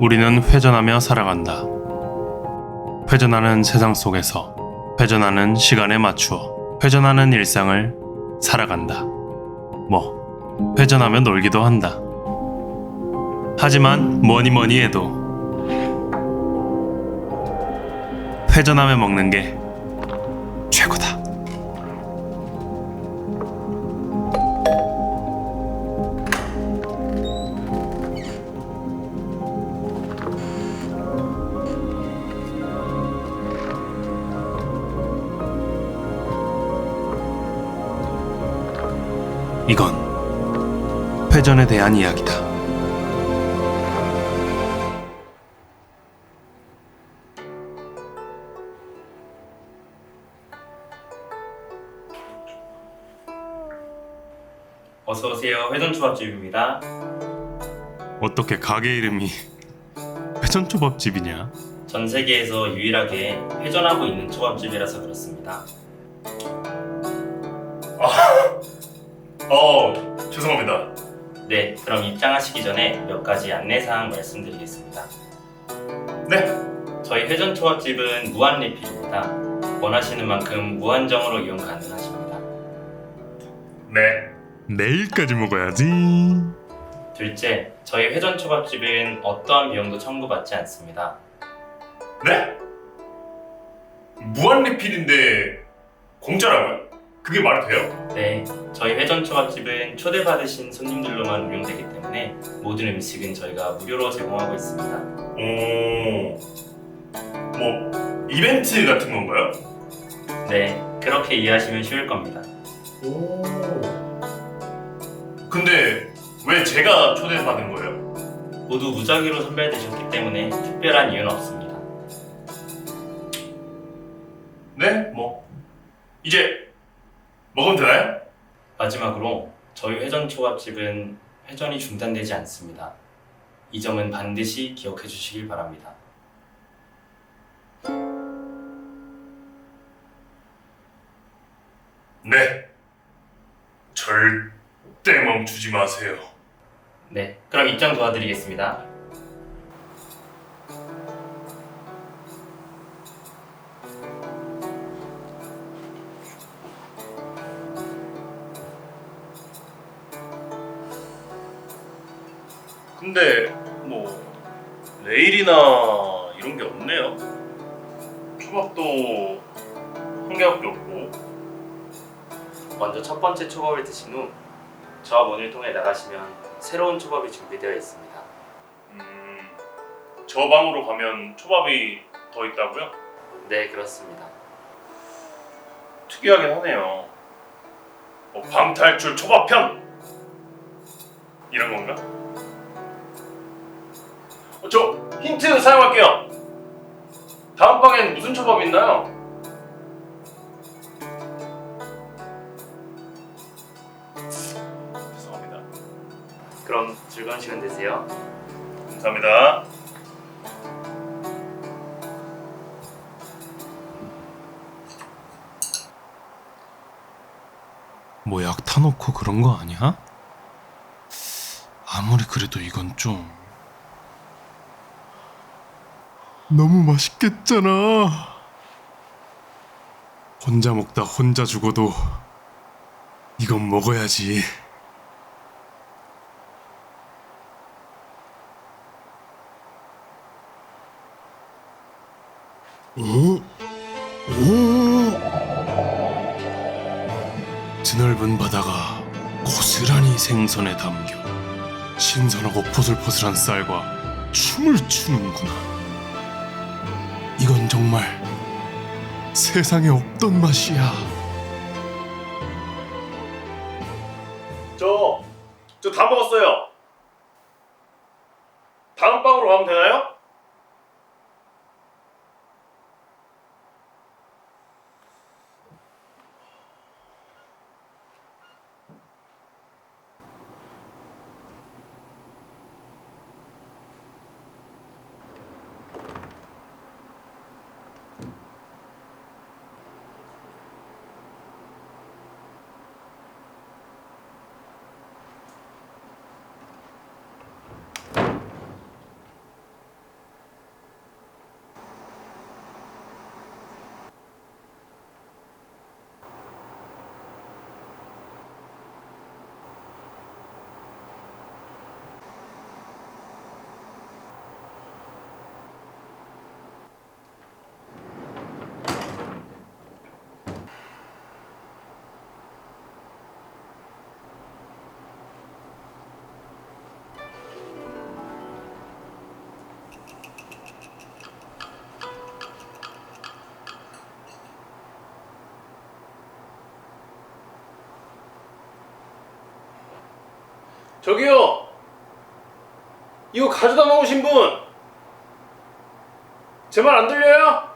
우리는 회전하며 살아간다. 회전하는 세상 속에서 회전하는 시간에 맞추어 회전하는 일상을 살아간다. 뭐, 회전하며 놀기도 한다. 하지만 뭐니 뭐니 해도 회전하며 먹는 게 이건 회전에 대한 이야기다. 어서 오세요. 회전초밥집입니다. 어떻게 가게 이름이 회전초밥집이냐? 전 세계에서 유일하게 회전하고 있는 초밥집이라서 그렇습니다. 어, 죄송합니다. 네, 그럼 입장하시기 전에 몇 가지 안내사항 말씀드리겠습니다. 네. 저희 회전초밥집은 무한 리필입니다. 원하시는 만큼 무한정으로 이용 가능하십니다. 네. 내일까지 먹어야지. 둘째, 저희 회전 초밥집은 어떠한 비용도 청구받지 않습니다. 네? 무한 리필인데 공짜라고요? 그게 말이 돼요? 네, 저희 회전초밥집은 초대받으신 손님들로만 운영되기 때문에 모든 음식은 저희가 무료로 제공하고 있습니다. 오. 뭐 이벤트 같은 건가요? 네, 그렇게 이해하시면 쉬울 겁니다. 오. 근데 왜 제가 초대받은 거예요? 모두 무작위로 선별되셨기 때문에 특별한 이유는 없습니다. 네? 뭐 이제 먹으면 되나요? 마지막으로 저희 회전 초밥집은 회전이 중단되지 않습니다. 이 점은 반드시 기억해 주시길 바랍니다. 네. 절대 멈추지 마세요. 네, 그럼 입장 도와드리겠습니다. 근데 뭐 레일이나 이런 게 없네요. 초밥도 한 개밖에 없고. 먼저 첫 번째 초밥을 드신 후 저와 문을 통해 나가시면 새로운 초밥이 준비되어 있습니다. 음, 저 방으로 가면 초밥이 더 있다고요? 네, 그렇습니다. 특이하긴 하네요. 뭐 방탈출 초밥편 이런 건가? 어, 저 힌트 사용할게요. 다음 방엔 무슨 초밥이 있나요? 죄송합니다. 그럼 즐거운 시간 되세요. 감사합니다. 뭐 약 타놓고 그런 거 아니야? 아무리 그래도 이건 좀 너무 맛있겠잖아. 혼자 먹다 혼자 죽어도 이건 먹어야지. 오? 오? 드넓은 바다가 고스란히 생선에 담겨 신선하고 포슬포슬한 쌀과 춤을 추는구나. 정말 세상에 없던 맛이야. 저, 저 다 먹었어요. 다음 방으로 가면 되나요? 저기요. 이거 가져다 놓으신 분. 제 말 안 들려요?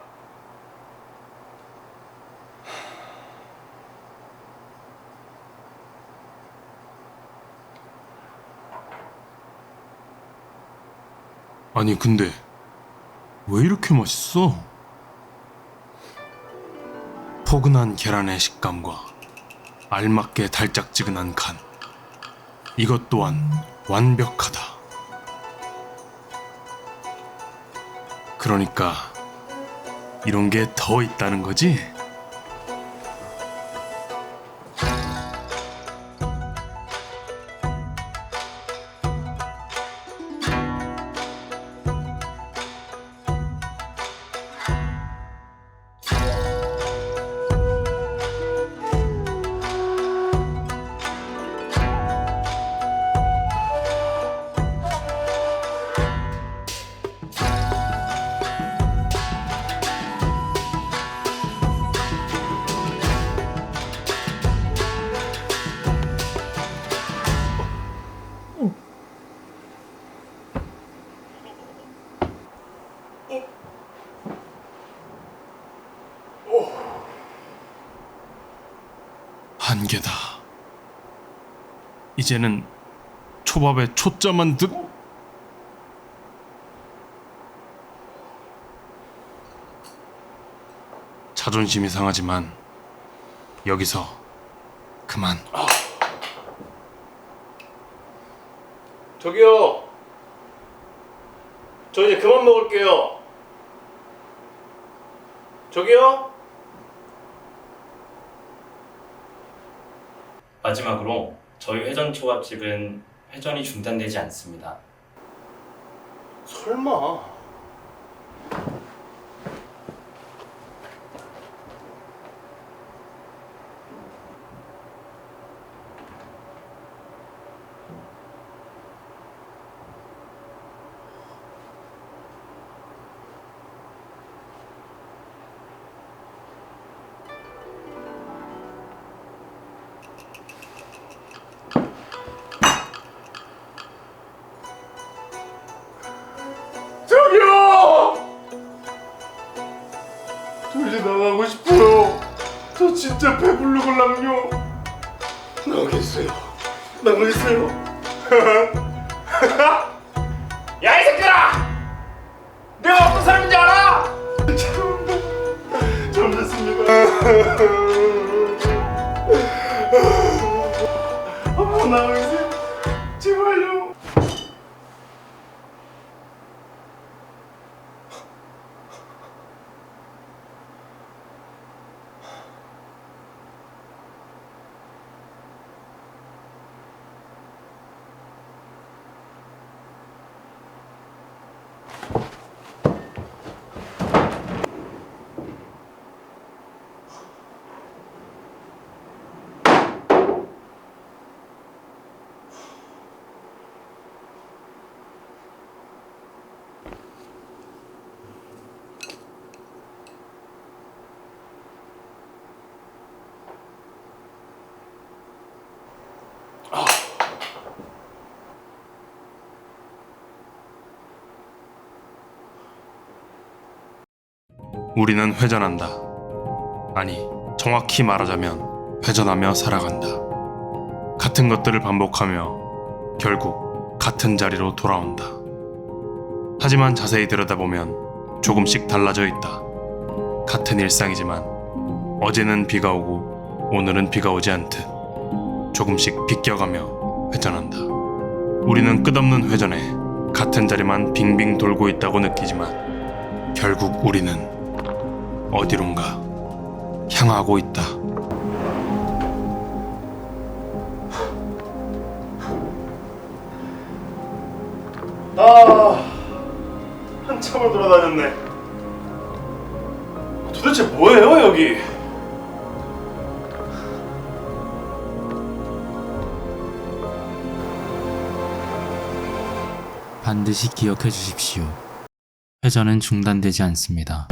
아니 근데 왜 이렇게 맛있어? 포근한 계란의 식감과 알맞게 달짝지근한 간 이것 또한 완벽하다 그러니까 이런 게 더 있다는 거지? 한계다. 이제는 초밥에 초짜만 득. 자존심이 상하지만 여기서 그만. 저기요. 저 이제 그만 먹을게요. 저기요. 마지막으로 저희 회전 초밥집은 회전이 중단되지 않습니다. 설마. 진짜 배부르걸랑요. 나가겠어요. 나가겠어요. 야 이 새끼야! 내가 어떤 사람인지 알아? 좀 됐습니다. 한번 나가겠어요. 제발요. 우리는 회전한다. 아니, 정확히 말하자면 회전하며 살아간다. 같은 것들을 반복하며 결국 같은 자리로 돌아온다. 하지만 자세히 들여다보면 조금씩 달라져 있다. 같은 일상이지만 어제는 비가 오고 오늘은 비가 오지 않듯 조금씩 비껴가며 회전한다. 우리는 끝없는 회전에 같은 자리만 빙빙 돌고 있다고 느끼지만 결국 우리는 어디론가 향하고 있다. 아 한참을 돌아다녔네 도대체 뭐예요 여기 반드시 기억해 주십시오. 회전은 중단되지 않습니다.